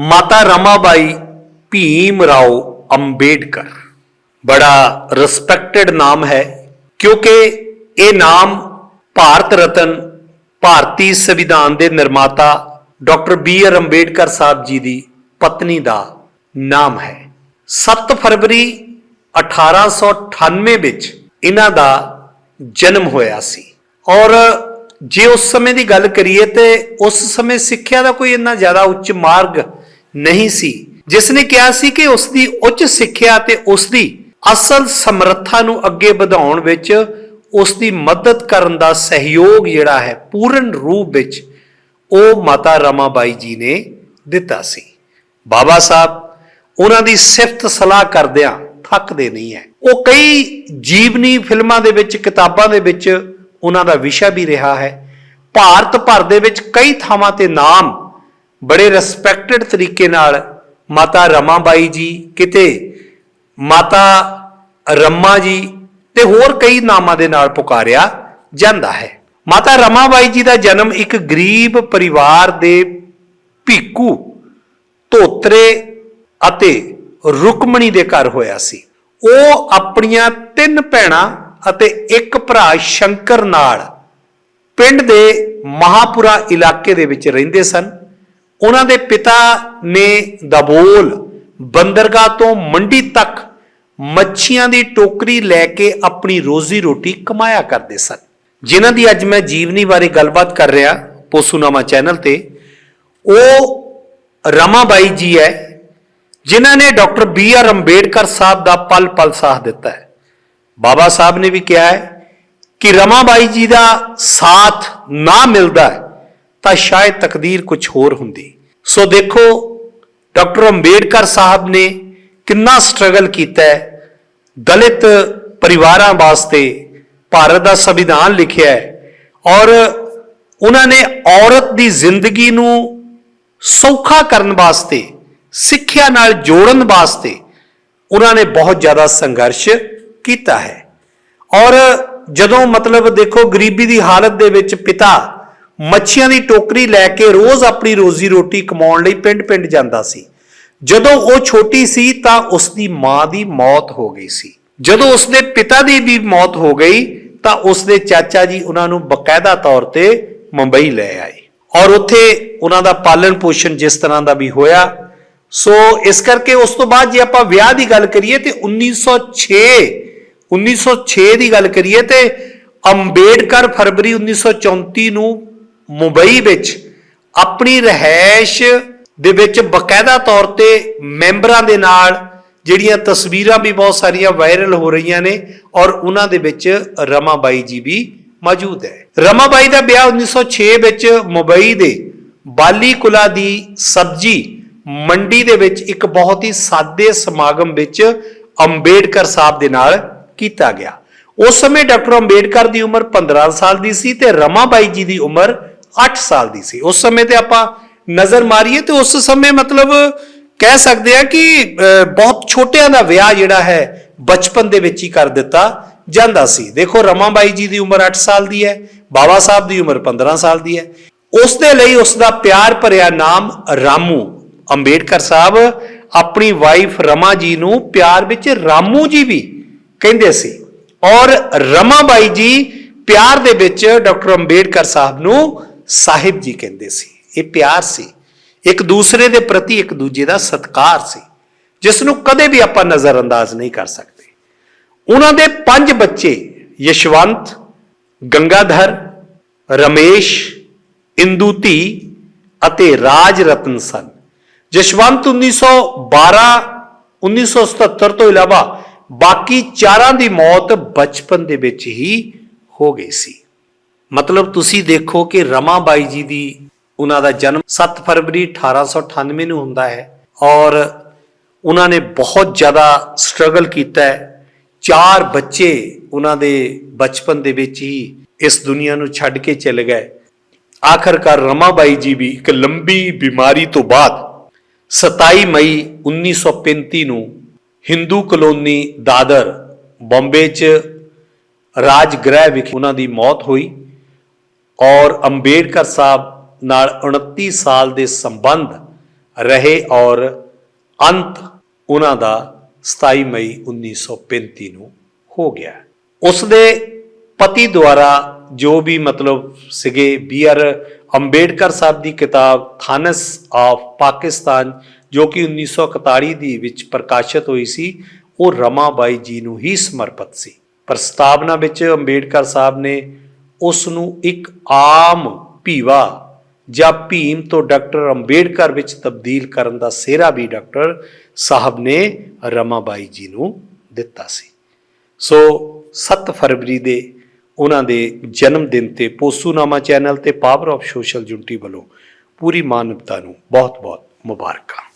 ਮਾਤਾ ਰਮਾਬਾਈ ਭੀਮ ਰਾਓ ਅੰਬੇਡਕਰ। ਬੜਾ ਰਿਸਪੈਕਟਡ ਨਾਮ ਹੈ, ਕਿਉਂਕਿ ਇਹ ਨਾਮ ਭਾਰਤ ਰਤਨ ਭਾਰਤੀ ਸੰਵਿਧਾਨ ਦੇ ਨਿਰਮਾਤਾ doctor B R Ambedkar Sahib ji ਦੀ ਪਤਨੀ ਦਾ ਨਾਮ ਹੈ। 7 ਫਰਵਰੀ 1898 ਵਿੱਚ ਇਹਨਾਂ ਦਾ ਜਨਮ ਹੋਇਆ ਸੀ। ਔਰ ਜੇ ਉਸ ਸਮੇਂ ਦੀ ਗੱਲ ਕਰੀਏ ਤੇ ਉਸ ਸਮੇਂ ਸਿੱਖਿਆ ਦਾ ਕੋਈ ਇੰਨਾ ਜ਼ਿਆਦਾ ਉੱਚ ਮਾਰਗ ਨਹੀਂ ਸੀ। ਜਿਸ ਨੇ ਕਿਹਾ ਸੀ ਕਿ ਉਸ ਦੀ ਉੱਚ ਸਿੱਖਿਆ ਤੇ ਉਸ ਦੀ ਅਸਲ ਸਮਰੱਥਾ ਨੂੰ ਅੱਗੇ ਵਧਾਉਣ ਵਿੱਚ ਉਸ ਦੀ ਮਦਦ ਕਰਨ ਦਾ ਸਹਿਯੋਗ ਜਿਹੜਾ ਹੈ, ਪੂਰਨ ਰੂਪ ਵਿੱਚ ਉਹ ਮਾਤਾ ਰਮਾਬਾਈ ਜੀ ਨੇ ਦਿੱਤਾ ਸੀ। ਬਾਬਾ ਸਾਹਿਬ, ਉਹਨਾਂ ਦੀ ਸਿਫਤ ਸਲਾਹ ਕਰਦਿਆਂ ਥੱਕਦੇ ਨਹੀਂ ਹੈ। ਉਹ ਕਈ ਜੀਵਨੀ ਫਿਲਮਾਂ ਦੇ ਵਿੱਚ, ਕਿਤਾਬਾਂ ਦੇ ਵਿੱਚ ਉਹਨਾਂ ਦਾ ਵਿਸ਼ਾ ਵੀ ਰਿਹਾ ਹੈ। ਭਾਰਤ ਭਰ ਦੇ ਵਿੱਚ ਕਈ ਥਾਵਾਂ ਤੇ ਨਾਮ ਬੜੇ ਰਿਸਪੈਕਟਡ ਤਰੀਕੇ ਨਾਲ ਮਾਤਾ ਰਮਾਬਾਈ ਜੀ, ਕਿਤੇ ਮਾਤਾ ਰਮਾ ਜੀ ਤੇ ਹੋਰ ਕਈ ਨਾਮਾਂ ਦੇ ਨਾਲ ਪੁਕਾਰਿਆ ਜਾਂਦਾ ਹੈ। ਮਾਤਾ ਰਮਾਬਾਈ ਜੀ ਦਾ ਜਨਮ ਇੱਕ ਗਰੀਬ ਪਰਿਵਾਰ ਦੇ ਭੀਕੂ, ਧੋਤਰੇ ਅਤੇ ਰੁਕਮਣੀ ਦੇ ਘਰ ਹੋਇਆ ਸੀ। ਉਹ ਆਪਣੀਆਂ ਤਿੰਨ ਭੈਣਾਂ ਅਤੇ ਇੱਕ ਭਰਾ ਸ਼ੰਕਰ ਨਾਲ ਪਿੰਡ ਦੇ ਮਹਾਪੁਰਾ ਇਲਾਕੇ ਦੇ ਵਿੱਚ ਰਹਿੰਦੇ ਸਨ। ਉਹਨਾਂ ਦੇ ਪਿਤਾ ਨੇ ਦਬੋਲ ਬੰਦਰਗਾਹ ਤੋਂ ਮੰਡੀ ਤੱਕ ਮੱਛੀਆਂ ਦੀ ਟੋਕਰੀ ਲੈ ਕੇ ਆਪਣੀ ਰੋਜ਼ੀ ਰੋਟੀ ਕਮਾਇਆ ਕਰਦੇ ਸਨ। ਜਿਨ੍ਹਾਂ ਦੀ ਅੱਜ ਮੈਂ ਜੀਵਨੀ ਬਾਰੇ ਗੱਲਬਾਤ ਕਰ ਰਿਹਾ, ਪੋਸੂਨਾਮਾ ਚੈਨਲ ਤੇ, ਉਹ ਰਮਾਬਾਈ ਜੀ ਹੈ, ਜਿਨ੍ਹਾਂ ਨੇ doctor B R Ambedkar Sahib ਦਾ ਪਲ ਪਲ ਸਾਥ ਦਿੱਤਾ ਹੈ। ਬਾਬਾ ਸਾਹਿਬ ਨੇ ਵੀ ਕਿਹਾ ਹੈ ਕਿ ਰਮਾਬਾਈ ਜੀ ਦਾ ਸਾਥ ਨਾ ਮਿਲਦਾ ਹੈ ਤਾਂ ਸ਼ਾਇਦ ਤਕਦੀਰ ਕੁਝ ਹੋਰ ਹੁੰਦੀ। ਸੋ ਦੇਖੋ, ਡਾਕਟਰ ਅੰਬੇਡਕਰ ਸਾਹਿਬ ਨੇ ਕਿੰਨਾ ਸਟਰਗਲ ਕੀਤਾ ਹੈ। ਦਲਿਤ ਪਰਿਵਾਰਾਂ ਵਾਸਤੇ ਭਾਰਤ ਦਾ ਸੰਵਿਧਾਨ ਲਿਖਿਆ ਹੈ ਔਰ ਉਹਨਾਂ ਨੇ ਔਰਤ ਦੀ ਜ਼ਿੰਦਗੀ ਨੂੰ ਸੌਖਾ ਕਰਨ ਵਾਸਤੇ, ਸਿੱਖਿਆ ਨਾਲ ਜੋੜਨ ਵਾਸਤੇ ਉਹਨਾਂ ਨੇ ਬਹੁਤ ਜ਼ਿਆਦਾ ਸੰਘਰਸ਼ ਕੀਤਾ ਹੈ। ਔਰ ਜਦੋਂ ਮਤਲਬ ਦੇਖੋ, ਗਰੀਬੀ ਦੀ ਹਾਲਤ ਦੇ ਵਿੱਚ ਪਿਤਾ ਮੱਛੀਆਂ ਦੀ ਟੋਕਰੀ ਲੈ ਕੇ ਰੋਜ਼ ਆਪਣੀ ਰੋਜ਼ੀ ਰੋਟੀ ਕਮਾਉਣ ਲਈ ਪਿੰਡ-ਪਿੰਡ ਜਾਂਦਾ ਸੀ। ਜਦੋਂ ਉਹ ਛੋਟੀ ਸੀ ਤਾਂ ਉਸ ਦੀ ਮਾਂ ਦੀ ਮੌਤ ਹੋ ਗਈ ਸੀ। ਜਦੋਂ ਉਸ ਦੇ ਪਿਤਾ ਦੀ ਵੀ ਮੌਤ ਹੋ ਗਈ ਤਾਂ ਉਸ ਦੇ ਚਾਚਾ ਜੀ ਉਹਨਾਂ ਨੂੰ ਬਕਾਇਦਾ ਤੌਰ ਤੇ ਮੁੰਬਈ ਲੈ ਆਏ। ਔਰ ਉੱਥੇ ਉਹਨਾਂ ਦਾ ਪਾਲਣ ਪੋਸ਼ਣ ਜਿਸ ਤਰ੍ਹਾਂ ਦਾ ਵੀ ਹੋਇਆ, ਸੋ ਇਸ ਕਰਕੇ ਉਸ ਤੋਂ ਬਾਅਦ ਜੇ ਆਪਾਂ ਵਿਆਹ ਦੀ ਗੱਲ ਕਰੀਏ ਤੇ 1906 1906 ਦੀ ਗੱਲ ਕਰੀਏ ਤੇ ਅੰਬੇਡਕਰ ਫਰਵਰੀ 1934 ਨੂੰ ਮੁੰਬਈ ਵਿੱਚ ਆਪਣੀ ਰਹਿائش ਦੇ ਵਿੱਚ ਬਕਾਇਦਾ ਤੌਰ ਤੇ ਮੈਂਬਰਾਂ ਦੇ ਨਾਲ ਜਿਹੜੀਆਂ ਤਸਵੀਰਾਂ ਵੀ ਬਹੁਤ ਸਾਰੀਆਂ ਵਾਇਰਲ ਹੋ ਰਹੀਆਂ ਨੇ ਔਰ ਉਹਨਾਂ ਦੇ ਵਿੱਚ ਰਮਾਬਾਈ ਜੀ ਵੀ ਮੌਜੂਦ ਹੈ। ਰਮਾਬਾਈ ਦਾ ਵਿਆਹ 1906 ਵਿੱਚ ਮੁੰਬਈ ਦੇ ਬਾਲੀ ਕੁਲਾ ਦੀ ਸਬਜੀ ਮੰਡੀ ਦੇ ਵਿੱਚ ਇੱਕ ਬਹੁਤ ਹੀ ਸਾਦੇ ਸਮਾਗਮ ਵਿੱਚ ਅੰਬੇਡਕਰ ਸਾਹਿਬ ਦੇ ਨਾਲ ਕੀਤਾ ਗਿਆ। ਉਸ ਸਮੇਂ ਡਾਕਟਰ ਅੰਬੇਡਕਰ ਦੀ ਉਮਰ 15 ਸਾਲ ਦੀ ਸੀ ਤੇ ਰਮਾਬਾਈ ਜੀ ਦੀ ਉਮਰ 8 ਸਾਲ ਦੀ ਸੀ। ਉਸ ਸਮੇਂ ਤੇ ਆਪਾਂ ਨਜ਼ਰ ਮਾਰੀਏ ਤੇ ਉਸ ਸਮੇਂ ਮਤਲਬ ਕਹਿ ਸਕਦੇ ਆ ਕਿ ਬਹੁਤ ਛੋਟਿਆਂ ਦਾ ਵਿਆਹ ਜਿਹੜਾ ਹੈ, ਬਚਪਨ ਦੇ ਵਿੱਚ ਹੀ ਕਰ ਦਿੱਤਾ ਜਾਂਦਾ ਸੀ। ਦੇਖੋ ਰਮਾਬਾਈ ਜੀ ਦੀ ਉਮਰ 8 ਸਾਲ ਦੀ ਹੈ ਬਾਬਾ ਸਾਹਿਬ ਦੀ ਉਮਰ 15 ਸਾਲ ਦੀ ਹੈ। ਉਸ ਦੇ ਲਈ ਉਸ ਦਾ ਪਿਆਰ ਭਰਿਆ ਨਾਮ ਰਾਮੂ। ਅੰਬੇਡਕਰ ਸਾਹਿਬ ਆਪਣੀ ਵਾਈਫ ਰਮਾ ਜੀ ਨੂੰ ਪਿਆਰ ਵਿੱਚ ਰਾਮੂ ਜੀ ਵੀ ਕਹਿੰਦੇ ਸੀ। ਔਰ ਰਮਾਬਾਈ ਜੀ ਪਿਆਰ ਦੇ ਵਿੱਚ ਡਾਕਟਰ ਅੰਬੇਡਕਰ ਸਾਹਿਬ ਨੂੰ ਸਾਹਿਬ ਜੀ ਕਹਿੰਦੇ ਸੀ, ਇਹ ਪਿਆਰ ਸੀ। ਇੱਕ ਦੂਸਰੇ ਦੇ ਪ੍ਰਤੀ ਇੱਕ ਦੂਜੇ ਦਾ ਸਤਿਕਾਰ ਸੀ, ਜਿਸ ਨੂੰ ਕਦੇ ਵੀ ਆਪਾਂ ਨਜ਼ਰ ਅੰਦਾਜ਼ ਨਹੀਂ ਕਰ ਸਕਦੇ। ਉਹਨਾਂ ਦੇ ਪੰਜ ਬੱਚੇ ਯਸ਼ਵੰਤ, ਗੰਗਾਧਰ, ਰਮੇਸ਼ ਇੰਦੂ ਧੀ ਅਤੇ ਰਾਜ ਰਤਨ ਸਨ ਜਸ਼ਵੰਤ 1912 1977 ਤੋਂ ਇਲਾਵਾ ਬਾਕੀ ਚਾਰਾਂ ਦੀ ਮੌਤ ਬਚਪਨ ਦੇ ਵਿੱਚ ਹੀ ਹੋ ਗਈ ਸੀ। ਮਤਲਬ ਤੁਸੀਂ ਦੇਖੋ ਕਿ ਰਮਾਬਾਈ ਜੀ ਦੀ ਉਹਨਾਂ ਦਾ ਜਨਮ 7 ਫਰਵਰੀ 1898 ਨੂੰ ਹੁੰਦਾ ਹੈ ਔਰ ਉਹਨਾਂ ਨੇ ਬਹੁਤ ਜ਼ਿਆਦਾ ਸਟਰਗਲ ਕੀਤਾ ਹੈ। ਚਾਰ ਬੱਚੇ ਉਹਨਾਂ ਦੇ ਬਚਪਨ ਦੇ ਵਿੱਚ ਹੀ ਇਸ ਦੁਨੀਆ ਨੂੰ ਛੱਡ ਕੇ ਚਲੇ ਗਏ। ਆਖਰਕਾਰ ਰਮਾਬਾਈ ਜੀ ਵੀ ਇੱਕ ਲੰਬੀ ਬਿਮਾਰੀ ਤੋਂ ਬਾਅਦ 27 ਮਈ 1935 ਨੂੰ ਹਿੰਦੂ ਕਲੋਨੀ ਦਾਦਰ ਬੰਬੇ 'ਚ ਰਾਜ ਗ੍ਰਹਿ ਵਿਖੇ ਉਹਨਾਂ ਦੀ ਮੌਤ ਹੋਈ। ਔਰ ਅੰਬੇਡਕਰ ਸਾਹਿਬ ਨਾਲ 29 ਸਾਲ ਦੇ ਸੰਬੰਧ ਰਹੇ ਔਰ ਅੰਤ ਉਹਨਾਂ ਦਾ 27 ਮਈ 1935 ਨੂੰ ਹੋ ਗਿਆ। ਉਸ ਦੇ ਪਤੀ ਦੁਆਰਾ ਜੋ ਵੀ ਮਤਲਬ ਸੀਗੇ ਬੀ ਆਰ ਅੰਬੇਡਕਰ ਸਾਹਿਬ ਦੀ ਕਿਤਾਬ ਥਾਨਸ ਆਫ ਪਾਕਿਸਤਾਨ, ਜੋ ਕਿ 1941 ਦੀ ਵਿੱਚ ਪ੍ਰਕਾਸ਼ਿਤ ਹੋਈ ਸੀ, ਉਹ ਰਮਾਬਾਈ ਜੀ ਨੂੰ ਹੀ ਸਮਰਪਿਤ ਸੀ। ਪ੍ਰਸਤਾਵਨਾ ਵਿੱਚ ਅੰਬੇਡਕਰ ਸਾਹਿਬ ਨੇ ਉਸ ਨੂੰ ਇੱਕ ਆਮ ਭੀਵਾ ਜਾਂ ਭੀਮ ਤੋਂ ਡਾਕਟਰ ਅੰਬੇਡਕਰ ਵਿੱਚ ਤਬਦੀਲ ਕਰਨ ਦਾ ਸਿਹਰਾ ਵੀ ਡਾਕਟਰ ਸਾਹਿਬ ਨੇ ਰਮਾਬਾਈ ਜੀ ਨੂੰ ਦਿੱਤਾ ਸੀ। ਸੋ 7 ਫਰਵਰੀ ਦੇ ਉਹਨਾਂ ਦੇ ਜਨਮ ਦਿਨ ਤੇ ਪੋਸੂਨਾਮਾ ਚੈਨਲ ਤੇ ਪਾਵਰ ਆਫ ਸੋਸ਼ਲ ਯੂਨਿਟੀ ਵੱਲੋਂ ਪੂਰੀ ਮਾਨਵਤਾ ਨੂੰ ਬਹੁਤ-ਬਹੁਤ ਮੁਬਾਰਕਾਂ।